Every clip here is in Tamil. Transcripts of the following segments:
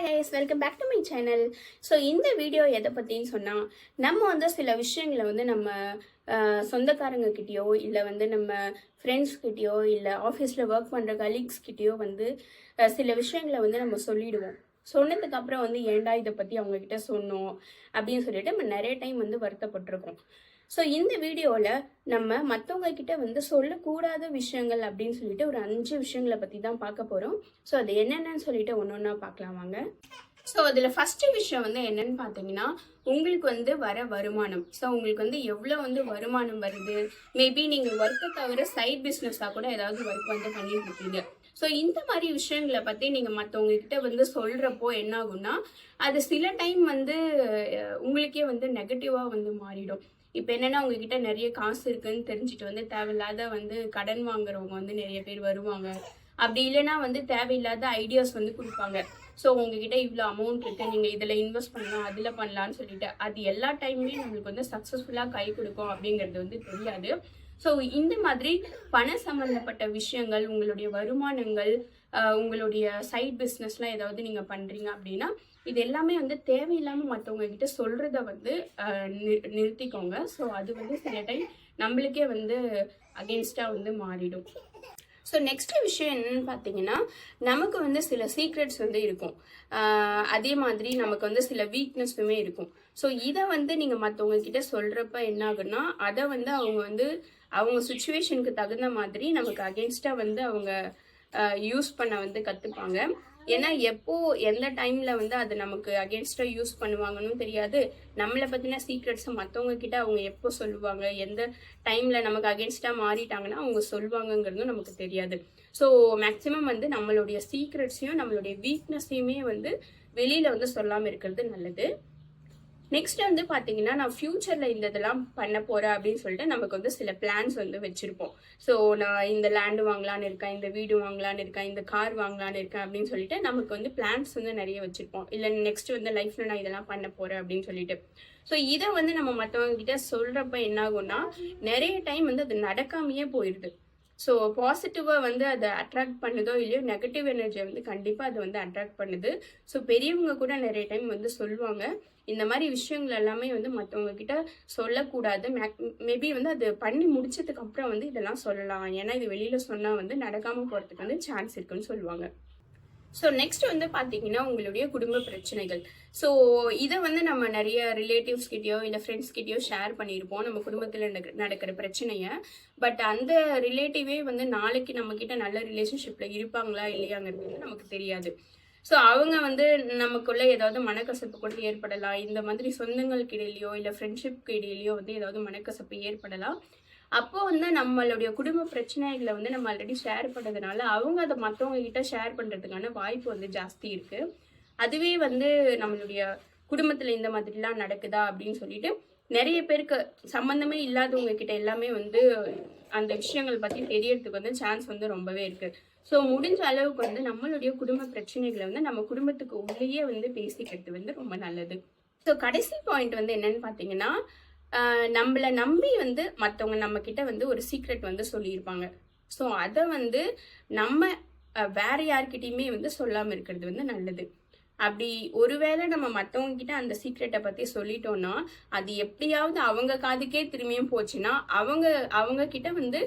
Hi guys welcome back to my channel so இந்த வீடியோ எதை பற்றின்னு சொன்னால் நம்ம வந்து சில விஷயங்களை வந்து நம்ம சொந்தக்காரங்கக்கிட்டேயோ சொந்தக்காரங்க கிட்டேயோ இல்லை வந்து நம்ம ஃப்ரெண்ட்ஸ்கிட்டேயோ இல்லை ஆஃபீஸில் ஒர்க் பண்ணுற கலீக்ஸ் கிட்டேயோ வந்து சில விஷயங்களை வந்து நம்ம சொல்லிடுவோம். சொன்னதுக்கப்புறம் வந்து ஏன்டா இதை பற்றி அவங்கக்கிட்ட சொன்னோம்? அப்படின்னு சொல்லிட்டு நம்ம நிறைய டைம் வந்து வருத்தப்பட்டிருக்கோம். ஸோ இந்த வீடியோவில் நம்ம மற்றவங்க கிட்ட வந்து சொல்லக்கூடாத விஷயங்கள் அப்படின்னு சொல்லிட்டு ஒரு அஞ்சு விஷயங்களை பற்றி தான் பார்க்க போகிறோம் ஸோ அது என்னென்னு சொல்லிட்டு ஒன்று ஒன்றா பார்க்கலாம் வாங்க. ஸோ அதில் ஃபஸ்ட்டு விஷயம் வந்து என்னன்னு பார்த்தீங்கன்னா உங்களுக்கு வந்து வர வருமானம். ஸோ உங்களுக்கு வந்து எவ்வளோ வந்து வருமானம் வருது? மேபி நீங்கள் ஒர்க்கை தவிர சைட் பிஸ்னஸாக கூட ஏதாவது ஒர்க் வந்து பண்ணிட்டு இருப்பீங்க. ஸோ இந்த மாதிரி விஷயங்களை பற்றி நீங்கள் மற்றவங்க கிட்ட வந்து சொல்கிறப்போ என்ன ஆகும்னா அது சில டைம் வந்து உங்களுக்கே வந்து நெகட்டிவாக வந்து மாறிடும். இப்போ என்னென்னா உங்ககிட்ட நிறைய காசு இருக்குன்னு தெரிஞ்சுட்டு வந்து தேவையில்லாத வந்து கடன் வாங்குறவங்க வந்து நிறைய பேர் வருவாங்க. அப்படி இல்லைன்னா வந்து தேவையில்லாத ஐடியாஸ் வந்து கொடுப்பாங்க. ஸோ உங்ககிட்ட இவ்வளோ அமௌண்ட் இருக்குது நீங்கள் இதில் இன்வெஸ்ட் பண்ணலாம் அதில் பண்ணலான்னு சொல்லிட்டு அது எல்லா டைம்லேயும் நம்மளுக்கு வந்து சக்ஸஸ்ஃபுல்லாக கை கொடுக்கும் அப்படிங்கிறது வந்து தெரியாது. ஸோ இந்த மாதிரி பண சம்மந்தப்பட்ட விஷயங்கள் உங்களுடைய வருமானங்கள் உங்களுடைய சைட் பிஸ்னஸ்லாம் ஏதாவது நீங்கள் பண்ணுறீங்க அப்படின்னா இது எல்லாமே வந்து தேவையில்லாமல் மற்றவங்க கிட்ட சொல்கிறத வந்து நி- நிறுத்திக்கோங்க. ஸோ அது வந்து சில டைம் நம்மளுக்கே வந்து அகெயின்ஸ்டாக வந்து மாறிடும். ஸோ நெக்ஸ்ட் விஷயம் என்னன்னு பார்த்தீங்கன்னா நமக்கு வந்து சில சீக்ரெட்ஸ் வந்து இருக்கும். அதே மாதிரி நமக்கு வந்து சில வீக்னஸுமே இருக்கும். ஸோ இதை வந்து நீங்கள் மற்றவங்க கிட்ட சொல்கிறப்ப என்ன ஆகுன்னா அதை வந்து அவங்க வந்து அவங்க சுச்சுவேஷனுக்கு தகுந்த மாதிரி நமக்கு அகெயின்ஸ்டாக வந்து அவங்க யூஸ் பண்ண வந்து கற்றுப்பாங்க ஏன்னா எப்போ எந்த டைமில் வந்து அது நமக்கு அகேன்ஸ்டா யூஸ் பண்ணுவாங்கன்னு தெரியாது. நம்மளை பற்றின சீக்ரெட்ஸை மற்றவங்க கிட்ட அவங்க எப்போ சொல்லுவாங்க எந்த டைமில் நமக்கு அகேன்ஸ்டா மாறிட்டாங்கன்னா அவங்க சொல்லுவாங்கங்கிறதும் நமக்கு தெரியாது. ஸோ மேக்ஸிமம் வந்து நம்மளுடைய சீக்ரெட்ஸையும் நம்மளுடைய வீக்னஸையுமே வந்து வெளியில் வந்து சொல்லாமல் இருக்கிறது நல்லது. நெக்ஸ்ட் வந்து பார்த்தீங்கன்னா நான் ஃப்யூச்சரில் இந்த இதெல்லாம் பண்ண போகிறேன் அப்படின்னு சொல்லிட்டு நமக்கு வந்து சில பிளான்ஸ் வந்து வச்சுருப்போம். ஸோ நான் இந்த லேண்டு வாங்கலான்னு இருக்கேன் இந்த வீடு வாங்கலான்னு இருக்கேன் இந்த கார் வாங்கலான்னு இருக்கேன் அப்படின்னு சொல்லிட்டு நமக்கு வந்து பிளான்ஸ் வந்து நிறைய வச்சுருப்போம். இல்லை நெக்ஸ்ட் வந்து லைஃப்பில் நான் இதெல்லாம் பண்ண போகிறேன் அப்படின்னு சொல்லிட்டு. ஸோ இதை வந்து நம்ம மற்றவங்க கிட்ட சொல்கிறப்ப என்னாகும்னா நிறைய டைம் வந்து அது நடக்காமையே போயிடுது ஸோ பாசிட்டிவாக வந்து அதை அட்ராக்ட் பண்ணுதோ இல்லையோ நெகட்டிவ் எனர்ஜியை வந்து கண்டிப்பாக அதை வந்து அட்ராக்ட் பண்ணுது. ஸோ பெரியவங்க கூட நிறைய டைம் வந்து சொல்லுவாங்க. இந்த மாதிரி விஷயங்கள் எல்லாமே வந்து மற்றவங்க கிட்ட சொல்லக்கூடாது. மேபி வந்து அது பண்ணி முடிச்சதுக்கு அப்புறம் வந்து இதெல்லாம் சொல்லலாம். ஏன்னா இது வெளியில் சொன்னால் வந்து நடக்காமல் போகிறதுக்கு வந்து சான்ஸ் இருக்குன்னு சொல்லுவாங்க. ஸோ நெக்ஸ்ட் வந்து பார்த்தீங்கன்னா உங்களுடைய குடும்ப பிரச்சனைகள். ஸோ இதை வந்து நம்ம நிறைய ரிலேட்டிவ்ஸ் கிட்டேயோ இல்லை ஃப்ரெண்ட்ஸ் கிட்டேயோ ஷேர் பண்ணியிருப்போம் நம்ம குடும்பத்தில் நடக்கிற பிரச்சனையை. பட் அந்த ரிலேட்டிவே வந்து நாளைக்கு நம்மக்கிட்ட நல்ல ரிலேஷன்ஷிப்பில் இருப்பாங்களா இல்லையாங்கிறது நமக்கு தெரியாது. ஸோ அவங்க வந்து நமக்குள்ள ஏதாவது மனக்கசப்பு கூட ஏற்படலாம். இந்த மாதிரி சொந்தங்களுக்கு இடையிலையோ இல்லை ஃப்ரெண்ட்ஷிப்க்கு இடையிலையோ வந்து ஏதாவது மனக்கசப்பு ஏற்படலாம். அப்போ வந்து நம்மளுடைய குடும்ப பிரச்சனைகளை வந்து நம்ம ஆல்ரெடி ஷேர் பண்ணதுனால அவங்க அதை மற்றவங்க கிட்ட ஷேர் பண்ணுறதுக்கான வாய்ப்பு வந்து ஜாஸ்தி இருக்கு. அதுவே வந்து நம்மளுடைய குடும்பத்தில் இந்த மாதிரிலாம் நடக்குதா அப்படின்னு சொல்லிட்டு நிறைய பேருக்கு சம்மந்தமே இல்லாதவங்க கிட்ட எல்லாமே வந்து அந்த விஷயங்கள் பற்றி தெரியறதுக்கு வந்து சான்ஸ் வந்து ரொம்பவே இருக்கு. ஸோ முடிஞ்ச அளவுக்கு வந்து நம்மளுடைய குடும்ப பிரச்சனைகளை வந்து நம்ம குடும்பத்துக்கு உள்ளேயே வந்து பேசிக்கிறது வந்து ரொம்ப நல்லது. ஸோ கடைசி பாயிண்ட் வந்து என்னன்னு பார்த்தீங்கன்னா நம்மளை நம்பி வந்து மற்றவங்க நம்மக்கிட்ட வந்து ஒரு சீக்ரெட் வந்து சொல்லியிருப்பாங்க. ஸோ அதை வந்து நம்ம வேற யார்கிட்டையுமே வந்து சொல்லாமல் இருக்கிறது வந்து நல்லது. அப்படி ஒருவேளை நம்ம மற்றவங்க கிட்ட அந்த சீக்ரெட்டை பற்றி சொல்லிட்டோம்னா அது எப்படியாவது அவங்க காதுக்கே திரும்பியும் போச்சுன்னா அவங்க அவங்க கிட்ட வந்து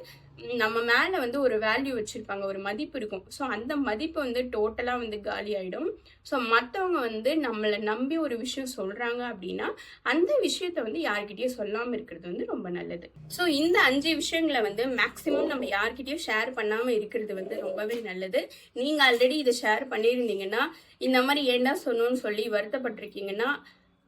நம்ம மேலே வந்து ஒரு வேல்யூ வச்சுருப்பாங்க ஒரு மதிப்பு இருக்கும். ஸோ அந்த மதிப்பு வந்து டோட்டலாக வந்து காலி ஆகிடும் ஸோ மற்றவங்க வந்து நம்மளை நம்பி ஒரு விஷயம் சொல்கிறாங்க அப்படின்னா அந்த விஷயத்த வந்து யார்கிட்டயும் சொல்லாமல் இருக்கிறது வந்து ரொம்ப நல்லது. ஸோ இந்த அஞ்சு விஷயங்களை வந்து மேக்சிமம் நம்ம யார்கிட்டயும் ஷேர் பண்ணாமல் இருக்கிறது வந்து ரொம்பவே நல்லது. நீங்கள் ஆல்ரெடி இதை ஷேர் பண்ணியிருந்தீங்கன்னா இந்த மாதிரி என்ன சொன்னோன்னு சொல்லி வருத்தப்பட்டிருக்கீங்கன்னா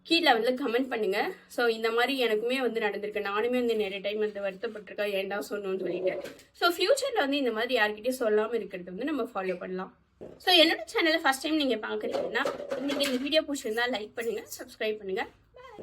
கீழே வந்து கமெண்ட் பண்ணுங்க. ஸோ இந்த மாதிரி எனக்குமே வந்து நடந்திருக்கு. நானுமே வந்து நிறைய டைம் வந்து வருத்தப்பட்டிருக்கேன். ஏண்டா சொன்னோன்னு சொல்லிட்டு. ஸோ ஃப்யூச்சரில் வந்து இந்த மாதிரி யார்கிட்டயும் சொல்லாமல் இருக்கிறது வந்து நம்ம ஃபாலோ பண்ணலாம். ஸோ என்னோட சேனலை ஃபர்ஸ்ட் டைம் நீங்கள் பார்க்குறீங்கன்னா உங்களுக்கு இந்த வீடியோ பிடிச்சிருந்தா லைக் பண்ணுங்க சப்ஸ்கிரைப் பண்ணுங்க.